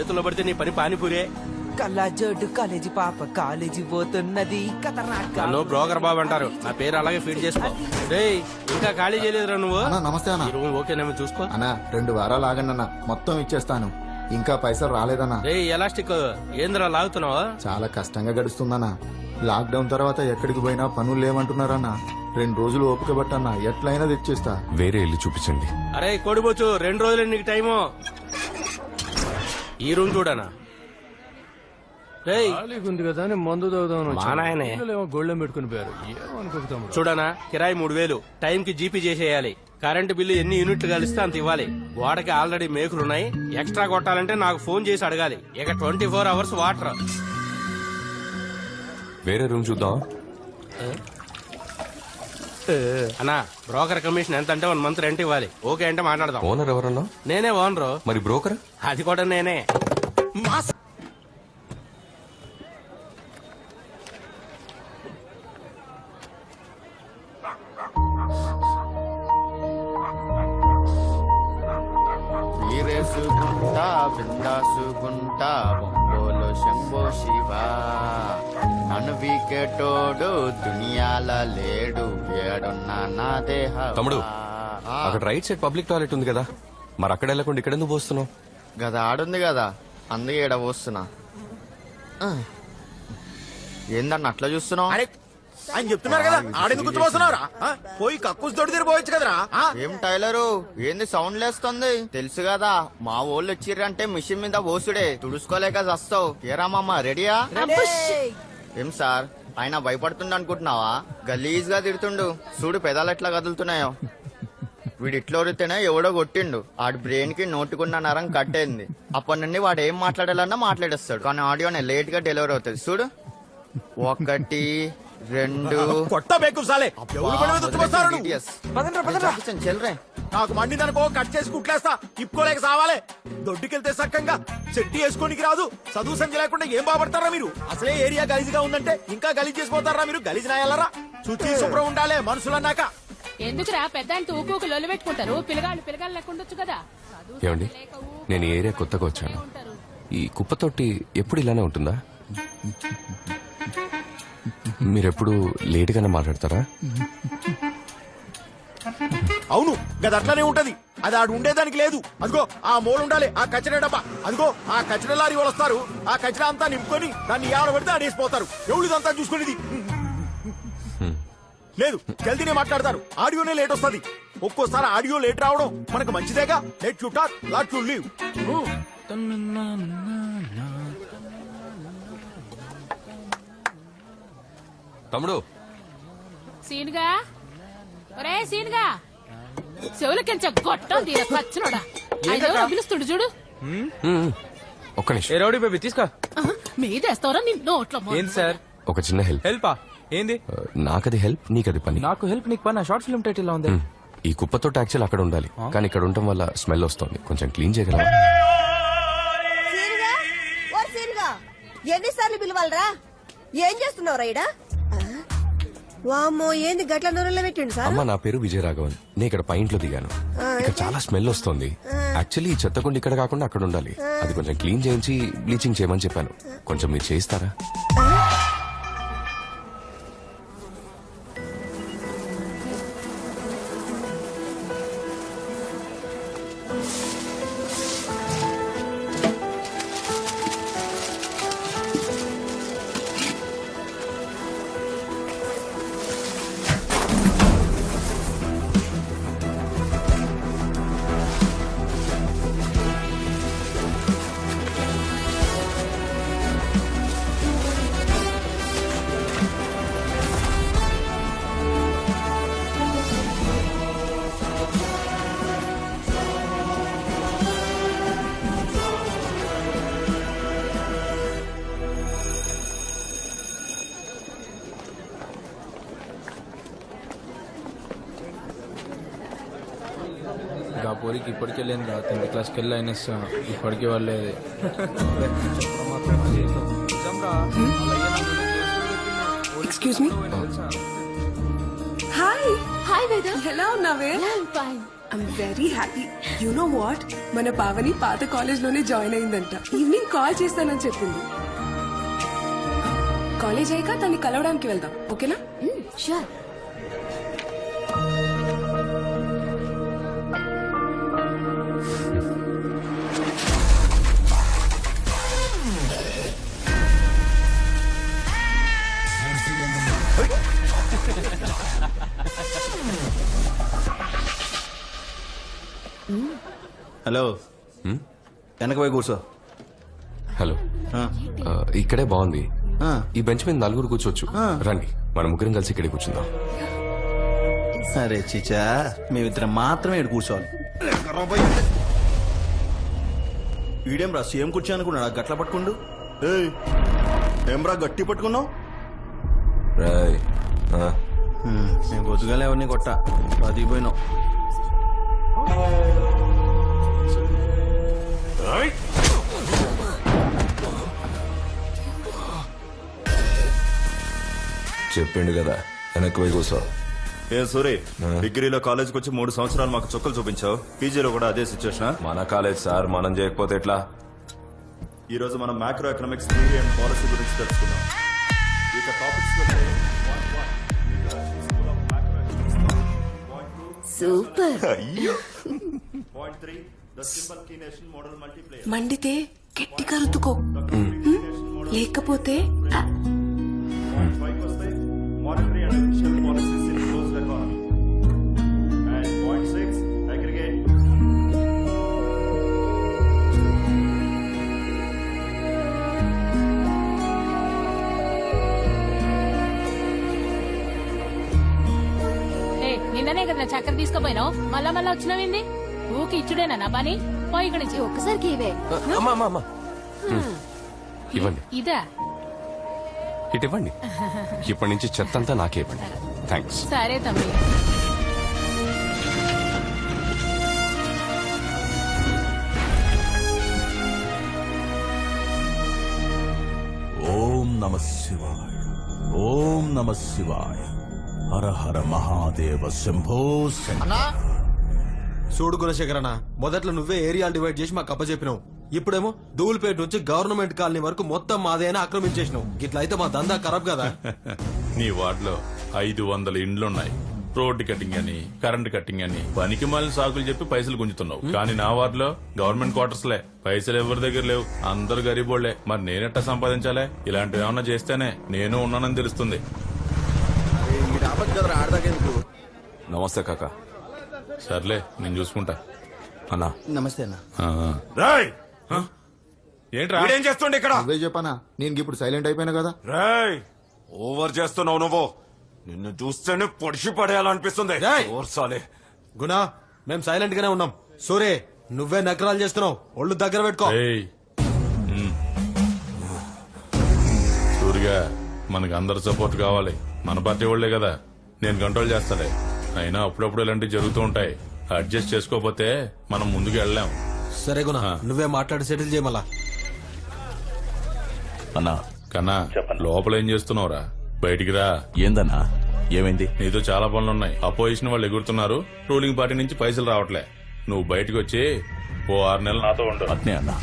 చేతుల్లో పడితే నీ పని పానీపూరే కళ్ళజోడు కాలేజీ పాప కాలేజీ పోతున్నది నన్ను బ్రోకర్ బాబు అంటారు. నా పేరు అలాగే ఫీడ్ చేసుకో. రేయ్ ఇంకా ఖాళీ చేయలేదురా నువ్వు? అన్నా నమస్తే అన్న. ఈ రూమ్ ఓకేనేమో చూసుకో. అన్నా రెండు వారాలు ఆగండి అన్న. మొత్తం ఇచ్చేస్తాను. ఇంకా పైసలు రాలేదన్నా. రేయ్ ఎలాస్టిక్ ఏంద్రా లాగుతున్నావా? చాలా కష్టంగా గడుస్తుందన్నా. లాక్డౌన్ తర్వాత ఎక్కడికి పోయినా పనులు లేవంటున్నారన్నా. రెండు రోజులు ఓపిక పట్టన్నా. ఎట్లయినా తెచ్చేస్తా. వేరే ఇల్లు చూపించండి. అరే కొడిపోచ్చు రెండు రోజులు నీకు టైము. ఈ రూమ్ చూడనా? రేయ్. ఖాళీగా ఉంది కదా అని మందు తాగుదామని మా నాయనే. ఏమో గోళ్ళెం పెట్టుకుని పోయారు. చూడనా? కిరాయి మూడు వేలు. టైం కి జీపీ చేసేయాలి. కరెంటు బిల్లు ఎన్ని యూనిట్లు కలిస్తే అంత ఇవ్వాలి. వాడకి ఆల్రెడీ మేకులున్నాయి ఎక్స్ట్రా కొట్టాలంటే నాకు ఫోన్ చేసి అడగాలి. ఇక ట్వంటీ ఫోర్ అవర్స్ వాటర్. వేరే రూమ్ చూద్దాం అన్నా బ్రోకర్ కమిషన్ ఎంత అంటే వన్ మంత్ రెంట్ ఇవ్వాలి. ఓకే అంటే మాట్లాడదాం. ఓనర్ ఎవరన్నా? నేనే ఓనరు. మరి బ్రోకర్? అది కూడా నేనే. తమ్ముడు అక్కడ రైట్ సైడ్ పబ్లిక్ టాయిలెట్ ఉంది కదా. మరి అక్కడ వెళ్ళకుండా ఇక్కడ ఎందుకు పోస్తున్నావు? గద ఆడుంది కదా అందుకే ఈడ పోస్తున్నా. ఏందన్న అట్లా చూస్తున్నావు? ఆయన చెప్తున్నారు కదా ఆడెందుకు ఆ? పోయి కక్కుస్ తోటి తిరిగిపోవచ్చు కదరా? ఏం టైలరు? ఏంది సౌండ్ లేస్తుంది? తెలుసు కదా మా వాళ్ళు వచ్చిర్రంటే మిషన్ మీద పోసుడే. తుడుచుకోలేక చస్తావు. ఏరా మామ రెడీయా? ఏం సార్? ఆయన భయపడుతుండ అనుకుంటున్నావా గలీజ్గా తిడుతుండు. చూడు పెదాలు ఎట్లా కదులుతున్నాయో. వీడు ఇట్లా ఎవడో కొట్టిండు. ఆడి బ్రెయిన్కి నోటుకున్న నరం కట్టేంది. అప్పటి నుండి వాడు ఏం మాట్లాడాలన్నా మాట్లాడేస్తాడు. కానీ ఆడియోనే లేట్గా డెలివరీ అవుతుంది. చూడు. ఒకటి రెండు. కొట్ట బేకు సాలే. ఎవరు నువ్వు? Idiots. పదండ్రా, పదండ్రా. చెల్లరే. నాకు మండిందనుకో కట్ చేసి కుట్లేస్తా. ఇప్పుకోలేక సావాలే. దొడ్డుకెళ్తే సక్కంగా చెట్టి వేసుకోనికి రాదు. చదువు సంఖ్య లేకుండా ఏం బాపడతారా మీరు? అసలే ఏరియా గలీజ్గా ఉందంటే ఇంకా గలీజ్ చేసిపోతారా మీరు? గలీజ్ నాయాలరా? శుచి శుభ్రం ఉండాలే మనుషులన్నాక. ఎందుకురా పెద్ద అంటే ఊకు లొల్లి పెట్టుకుంటారు? పిల్లగాళ్ళు పిల్లగాళ్ళు లెక్కుండొచ్చు కదా? ఏమండి? నేను ఈ ఏరియా కొత్తగా వచ్చాను. ఈ కుప్పతోటి ఎప్పుడు ఇలానే ఉంటుందా? మీరెప్పుడు లేట్ గానే మాట్లాడతారా? అవును గది అట్లనే ఉంటది. అది ఆడు ఉండేదానికి లేదు. అదిగో ఆ మూల ఉండాలి ఆ కచరా డబ్బా. అదిగో ఆ కచరా లారీ వాళ్ళు వస్తారు. ఆ కచరా అంతా నింపుకొని దాన్ని ఏడ పడితే ఆడేసిపోతారు ఎవడు ఇదంతా చూసుకునేది? లేదు జల్దీనే మాట్లాడతారు. ఆడియోనే లేట్ వస్తది. ఒక్కోసారి ఆడియో లేట్ రావడం మనకు మంచిదేగా? Let you talk lot you leave. తమ్ముడు. సీనుగా? ఒరే సీనుగా. చెవులకించ గొట్టం దీని పచ్చనోడా? పిలుస్తుడు చూడు. ఒక్క నిమిషం. ఏ రౌడీ బేబీ తీసుకో. మీదేస్తావరా నీ నోట్లో ఏంది సార్? ఒక చిన్న హెల్ప్. హెల్పా? ఏంది? నాకది హెల్ప్ నీకది పని. నాకు హెల్ప్ నీకు పని. షార్ట్ ఫిల్మ్ టైటిల్ లా ఉంది. ఈ కుప్పతో యాక్చువల్ అక్కడ ఉండాలి. కానీ ఇక్కడ ఉండటం వల్ల స్మెల్ వస్తుంది. కొంచెం క్లీన్ చేయగలవా? ఎన్నిసార్లు పిలవాలరా? ఏం చేస్తున్నావు రైడా వామ్మో ఏంది గట్ల నూనెలో పెట్టిండు సార్? అమ్మ నా పేరు విజయరాఘవన్. నేను ఇక్కడ పైంట్లో దిగాను. ఇక్కడ చాలా స్మెల్ వస్తుంది. యాక్చువల్లీ ఈ చెత్తకుండా ఇక్కడ కాకుండా అక్కడ ఉండాలి. అది కొంచెం క్లీన్ చేయించి బ్లీచింగ్ చేయమని చెప్పాను. కొంచెం మీరు చేయిస్తారా? ఆ పోరికి ఇప్పటికే లేదు టెన్త్ క్లాస్కి వెళ్ళి అయినా ఇప్పటికే వాళ్ళేది excuse me hi hi Veda ఎలా ఉన్నావే? Fine I'm very happy you know what మన పావని పాత కాలేజ్లోనే జాయిన్ అయిందంట. ఈవినింగ్ కాల్ చేస్తానని చెప్పింది. కాలేజ్ అయ్యాక తన్ని కలవడానికి వెళ్దాం. ఓకేనా షూర్ హలో. వెనక పోయి కూర్చో. హలో. ఆ. ఇక్కడే బాగుంది. ఆ. ఈ బెంచ్ మీద నలుగురు కూర్చోవచ్చు. రండి. మన ముగ్గురం కలిసి ఇక్కడే కూర్చుందాం. సరే చిచా మేమిద్దరం మాత్రమే ఇక్కడ కూర్చోవాలి. ఈడేం రా సేమ్ కూర్చో అనుకున్నాడా? గట్ల పట్టుకుండు. ఏయ్ ఏం రా గట్టి పట్టుకున్నావు? రాయ్ ఆ, నేను పొద్దుగాలే ఎవరిని కొట్ట. పదికి చెప్పిండు కదా. వెనక్కి పోయి కూర్చో. ఏ సూరి డిగ్రీలో కాలేజ్కి వచ్చి మూడు సంవత్సరాలు మాకు చుక్కలు చూపించావు. పీజీలో కూడా అదే సిచ్యువేషన్ మన కాలేజ్ సార్ మనం చేయకపోతే ఎట్లా? ఈ రోజు మనం macro economics theory and policy గురించి ఇక టాపిక్స్ సూపర్ మల్టీప్లేయర్ మండితే గట్టిగా రుతుకో లేకపోతే ఆ, పైకి వస్తే monetary and physical policies in closed economy and point six aggregate ఏ నిన్ననే కదా చక్కెర తీసుకుపోయినావు? మళ్ళా మళ్ళా వచ్చినావింది? ఊకి ఇచ్చుడేనా నా పని? పోయి ఇక్కడి నుంచి. ఒక్కసారికి ఇవే. అమ్మా అమ్మా అమ్మా. హ్మ్. ఇవ్వండి. ఇదా? ఇటు ఇవ్వండి ఇప్పటి నుంచి చెత్త అంతా నాకే ఇవ్వండి. థ్యాంక్స్ సరే తమ్మి. ఓం నమ శివాయ. ఓం నమ శివాయ. హర హర మహాదేవ శంభో శంకర. అన్నా చూడు గుణశేఖరన్న మొదట్లో నువ్వే ఏరియా డివైడ్ చేసి మాకు అప్పచెప్పినావు. ఇప్పుడేమో ధూల్పేట నుంచి గవర్నమెంట్ కాలనీ వరకు మొత్తం మాదే అని ఆక్రమించేసినావు. ఇట్లా అయితే మా దందా ఖరాబ్ కదా. నీ వార్డులో ఐదు వందల ఇండ్లున్నాయి. రోడ్డు కటింగ్ అని కరెంట్ కటింగ్ అని పనికి మాలిన సాకులు చెప్పి పైసలు గుంజుతున్నావు. కానీ నా వార్డులో గవర్నమెంట్ క్వార్టర్స్ లే పైసలు ఎవరి దగ్గర లేవు. అందరు గరీబోళ్ళే మరి నేనెట్టా సంపాదించాలే? ఇలాంటివి ఏమన్నా చేస్తేనే నేను ఉన్నానని తెలుస్తుంది. నమస్తే కాక. సర్లే నేను చూసుకుంటా. అన్నా. నమస్తే అన్న. రాయ్! ఏంట్రా? వీడేం చేస్తుండే ఇక్కడ? అదే చెప్పనా? నేను ఇప్పుడు సైలెంట్ అయిపోయినా కదా? రాయ్ ఓవర్ చేస్తున్నావు నువ్వు. నిన్ను చూస్తేనే పొడిచి పడేయాలనిపిస్తుంది! ఓర్సాలే. గుణ మేము సైలెంట్ గానే ఉన్నాం. సూరే నువ్వే నకరాలు చేస్తున్నావు. ఒళ్ళు దగ్గర పెట్టుకో. సూరిగా మనకు అందరి సపోర్ట్ కావాలి. మన పార్టీ వాళ్ళే కదా. నేను కంట్రోల్ చేస్తాలే. అయినా అప్పుడప్పుడు ఇలాంటివి జరుగుతూ ఉంటాయి. అడ్జస్ట్ చేసుకోకపోతే మనం ముందుకు వెళ్ళలేం. సరే గుణ నువ్వే మాట్లాడి సెటిల్ చేయమలా అన్నా. కన్నా లోపల ఏం చేస్తున్నావురా? బయటికి రా. ఏందన్నా? ఏమైంది? నీతో చాలా పనులున్నాయి. అపోజిషన్ వాళ్ళు ఎగురుతున్నారు. రూలింగ్ పార్టీ నుంచి పైసలు రావట్లే. నువ్వు బయటకు వచ్చి ఓ ఆరు నెలలు నాతో ఉండు. అట్నే అన్నా.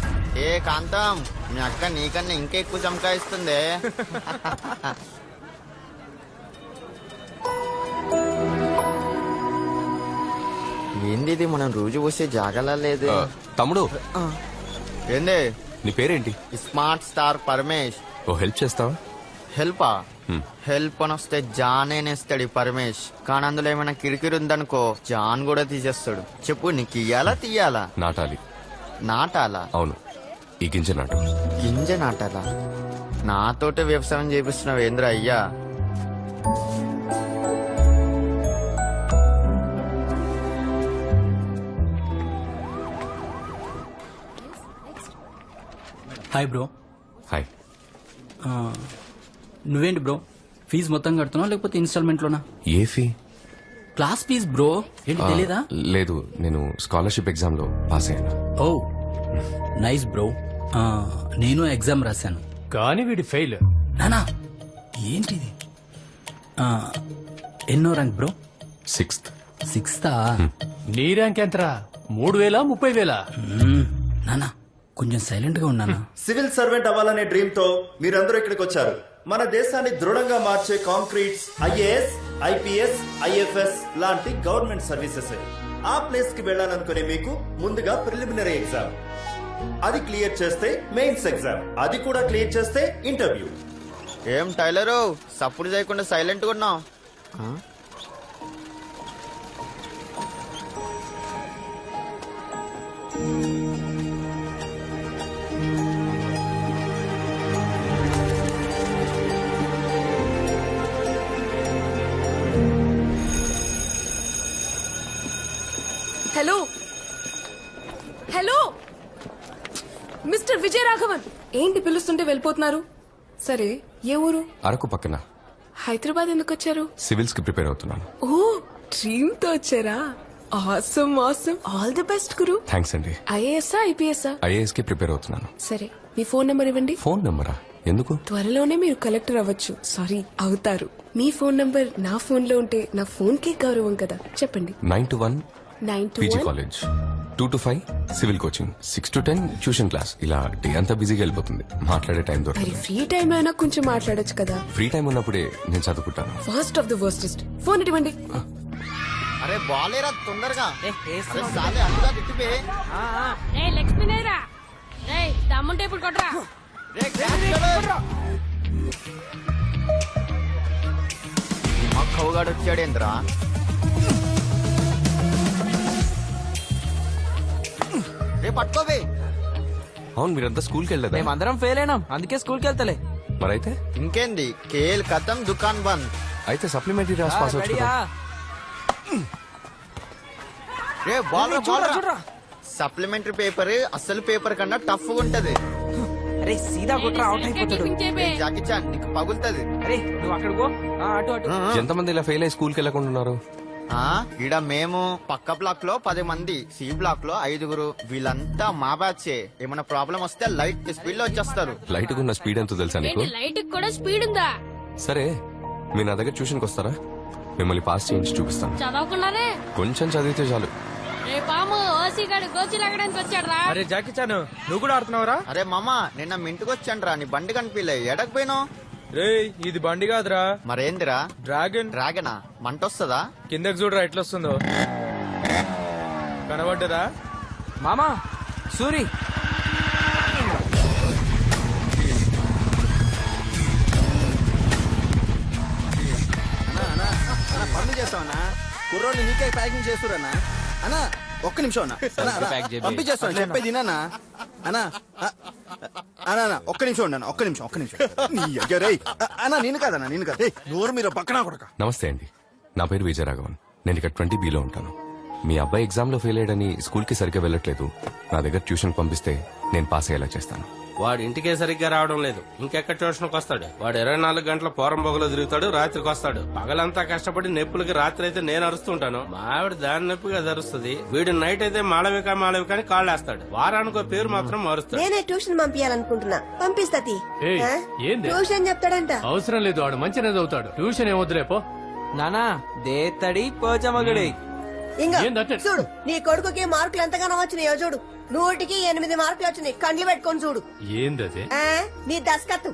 ఏ కాంతం మీ అక్క నీకన్నా ఇంకా ఎక్కువ చమకాయిస్తుంది ఏంది ఇది? మనం రోజు వస్తే జాగలా లేదు. తమ్ముడు. ఏంది? నీ పేరేంటి? స్మార్ట్ స్టార్ పరమేష్ ఓ హెల్ప్ చేస్తావా? హెల్పా. హెల్ప్ అని వస్తే జాన్ నేనేస్తాడు ఈ పరమేష్ కానీ అందులో ఏమైనా కిరికిరి ఉందనుకో జాన్ కూడా తీసేస్తాడు. చెప్పు నీకు ఇయ్యాలా తీయాలా? నాటాలి. నాటాలా? అవును. ఈ గింజ నాటు. గింజ నాటాలా? నాతోటే వ్యవసాయం చేపిస్తున్నావు ఏంద్ర అయ్యా? హాయ్ బ్రో హాయ్ నువ్వేంటి బ్రో ఫీజు మొత్తం కడుతున్నావు లేకపోతే ఇన్స్టాల్మెంట్ లోనా ఏ ఫీ? క్లాస్ ఫీజు బ్రో ఏంటి తెలీదా? లేదు నేను స్కాలర్షిప్ ఎగ్జామ్లో పాస్ అయ్యాను. ఓ నైస్ బ్రో నేను ఎగ్జామ్ రాశాను. కానీ వీడి ఫెయిల్. నానా ఏంటిది? ఆ, ఎన్నో ర్యాంక్ బ్రో సిక్స్త్ సిక్స్తా నీ ర్యాంక్ ఎంతరా? మూడు వేల ముప్పై వేల? నానా కొంచెం సైలెంట్గా ఉన్నానా. సివిల్ సర్వెంట్ అవ్వాలనే డ్రీమ్తో మీరందరూ ఇక్కడికి వచ్చారు మన దేశాన్ని దృఢంగా మార్చే కాంక్రీట్స్ ఐఏఎస్ ఐపీఎస్ ఐఎఫ్ఎస్ లాంటి గవర్నమెంట్ సర్వీసెస్. ఆ ప్లేస్కి వెళ్ళాలనుకునే మీకు ముందుగా ప్రిలిమినరీ ఎగ్జామ్. అది క్లియర్ చేస్తే మెయిన్స్ ఎగ్జామ్. అది కూడా క్లియర్ చేస్తే ఇంటర్వ్యూ. ఏం టైలరు సప్పుడు చేయకుండా సైలెంట్గా ఉన్నావు hello. Hello. Mister Vijaya Raghavan ఏంటి పిలుస్తుంటే వెళ్ళిపోతున్నారు? సరే ఏ ఊరు? అరకు పక్కన. హైదరాబాద్ ఎందుకు వచ్చారు సివిల్స్కి ప్రిపేర్ అవుతున్నాను. ఓ డ్రీమ్తో వచ్చారా? Awesome awesome. All the best Guru. Thanks అండి. ఐఏఎస్ఆ ఐపీఎస్ఆ ఐఏఎస్కి ప్రిపేర్ అవుతున్నాను. సరే మీ ఫోన్ నెంబర్ ఇవ్వండి. ఫోన్ నెంబరా? ఎందుకు? త్వరలోనే మీరు కలెక్టర్ అవ్వచ్చు. సారీ అవుతారు. మీ ఫోన్ నంబర్ నా ఫోన్లో ఉంటే నా ఫోన్కి గౌరవం కదా. చెప్పండి. Nine to one nine two PG college. Two to five civil coaching six to ten tuition class ఇలా డే అంతా బిజీగా వెళ్ళిపోతుంది. మాట్లాడే టైం మరి దొరకదు ఫ్రీ టైం అయినా కొంచెం మాట్లాడొచ్చు కదా. ఫ్రీ టైం ఉన్నప్పుడే నేను చదువుకుంటాను. First of the worstest phone ఇవ్వండి. అరే బాలేరా తొందరగా. అరే సాలే అందుగా తిట్టిపే ఏ లక్ష్మీ రా రే దమ్ముంటే ఇప్పుడు రే, కొడు. ఈ మా కవుగాడు వచ్చాడేంద్రా రే పట్టుకోవే అవును మీరంతా స్కూల్కి వెళ్ళదా మేమందరం ఫెయిల్ అయినాం. అందుకే స్కూల్కి వెళ్తలే. మరైతే? ఇంకేంది? కేఎల్ కథం దుకాన్ బంద్ అయితే సప్లిమెంటరీ రాసి పాస్ అవచ్చు రెడీయా? కదా రే బాల్ చూడరా చూడరా సప్లిమెంటరీ పేపర్ అసలు పేపర్ కన్నా టఫ్ ఉంటది. అరే సీదా కొట్రా అవుట్ అయిపోతాడు. రే, జాకీ చాన్ నీకు పగులుతది. అరే నువ్వు అక్కడ గో ఆ, అటు అటు. ఎంతమంది ఇలా ఫెయిల్ అయ్యి స్కూల్కి వెళ్ళకుండా ఉన్నారు? ఆ? ఈడ మేము పక్క బ్లాక్లో పది మంది సి బ్లాక్లో ఐదుగురు. వీళ్ళంతా మా బ్యాచే. ఏమైనా ప్రాబ్లం వస్తే లైట్ స్పీడ్లో వచ్చేస్తారు. లైట్ ఉన్న స్పీడ్ ఎంతో తెలుసా నీకు? ఏంటి లైట్ కూడా స్పీడ్ ఉందా? సరే మీరు నా దగ్గర ట్యూషన్కి వస్తారా? మిమ్మల్ని పాస్ చేయించి చూపిస్తాను. చదవకున్నారే కొంచెం చదివితే చాలు. రే పాము ఓసీ గాడు గోచి లాగడానికి వచ్చాడు రా అరే జాకీ చాను నువ్వు కూడా ఆడుతున్నావురా? అరే మామ నిన్న మీ ఇంటికి వచ్చాను రా నీ బండి కనిపించలే. ఎడకు పోయినావు రే ఇది బండి కాదురా. మరేందిరా? డ్రాగన్. డ్రాగనా? మంట వస్తుందా కిందకి చూడరా ఎట్లా వస్తుందో కనబడ్డదా? మామా సూరి. పనులు చేస్తావన్నా. కుర్రోని నీకే ప్యాకింగ్ చేస్తురన్నా అన్నా ఒక్క నిమిషం అన్న. అన్నా, అన్నా, పంపించేస్తాను. చెప్పేది అన్నా. అన్నా అ- అన్నా అన్నా, ఒక్క నిమిషం ఉండను ఒక్క నిమిషం ఒక్క నిమిషం. నీ అన్నా నేను కాదన్నా నేను కాదు. ఏయ్, నోరు మీరు పక్కన కొడక. నమస్తే అండి. నా పేరు విజయరాఘవన్. నేను ఇక్కడ ట్వంటీ బీలో ఉంటాను. మీ అబ్బాయి ఎగ్జామ్లో ఫెయిల్ అయ్యాడని స్కూల్కి సరిగ్గా వెళ్ళట్లేదు. నా దగ్గర ట్యూషన్ పంపిస్తే నేను పాస్ అయ్యేలా చేస్తాను. వాడు ఇంటికే సరిగ్గా రావడం లేదు. ఇంకెక్కడ ట్యూషన్కి వస్తాడు? వాడు ఇరవై నాలుగు గంటల పోరం బొగలో తిరుగుతాడు రాత్రికి వస్తాడు. పగలంతా కష్టపడి నొప్పులకి రాత్రి అయితే నేను అరుస్తుంటాను మా ఆవిడ దాని నొప్పిగా అరుస్తుంది. వీడు నైట్ అయితే మాళవిక మాళవిక అని కాళ్ళేస్తాడు. వారానికి పేరు మాత్రం మారుస్తాడు. నేనే ట్యూషన్ పంపించాలనుకుంటున్నా. పంపిస్తతి ఏయ్, ఏంది? ట్యూషన్ చెప్తాడంట. అవసరం లేదు వాడు మంచిగా చదువుతాడు. ట్యూషన్ ఏమొద్దులేపో నానా దేత్తడి పోచమగడి ఇంకా ఏందట్ట? చూడు నీ కొడుకుకి మార్కులు ఎంతగానో వచ్చినాయో చూడు. నూటికి ఎనిమిది మార్కులు వచ్చినాయి. కండ్లు పెట్టుకొని చూడు. ఏందది ఆ, నీ దస్కత్తు.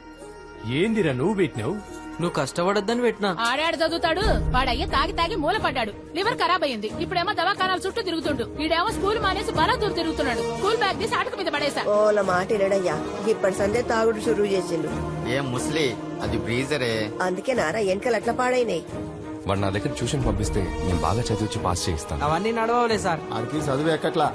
ఏందిరా నువ్వు పెట్టినావు? నువ్వు కష్టపడొద్దని పెట్టినా. ఆడాడు చదువుతాడు వాడయ్య తాగి తాగి మూల పడ్డాడు. లివర్ ఖరాబ్ అయింది ఇప్పుడేమో దవాఖానాల చుట్టూ తిరుగుతుండు. ఈడేమో స్కూల్ మానేసి బలాదూర్ తిరుగుతున్నాడు. స్కూల్ బ్యాగ్ తీసి అటుకు మీద పడేసా ఓల మాట వినడయ్యా ఇప్పటి సందే తాగుడు షురువు చేసిండు. ఏం ముస్లి అది బ్రీజరే. అందుకే నారా వెనకలు అట్లా పాడైనాయి. వాడు నా దగ్గర ట్యూషన్ పంపిస్తే నేను బాగా చదివించి పాస్ చేయిస్తాను. అవన్నీ నడవలే సార్. ఆడికి చదువు ఎక్కట్లా?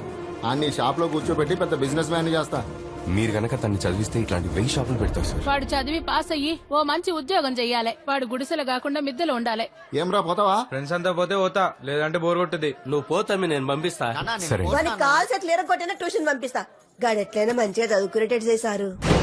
అన్ని షాప్లో కూర్చోబెట్టి పెద్ద బిజినెస్ మ్యాన్ చేస్తా. మీరు గనక తన్ని చదివిస్తే ఇట్లాంటి వెయ్యి షాపులు పెడతారు సార్. వాడు చదివి పాస్ అయ్యి ఓ మంచి ఉద్యోగం చెయ్యాలి. వాడు గుడిసెలు కాకుండా మిద్దెలు ఉండాలి. ఏం రా పోతావా? ఫ్రెండ్స్ అంతా పోతే పోతా లేదంటే బోర్ కొట్టుద్ది. నువ్వు పోతమ్మి నేను పంపిస్తా. సరే. వాని కాల్ సెట్లు ఎరగొట్టిన ట్యూషన్ పంపిస్తా. గాడు ఎట్లయినా మంచిగా చదువుకునేటట్టు చేశారు.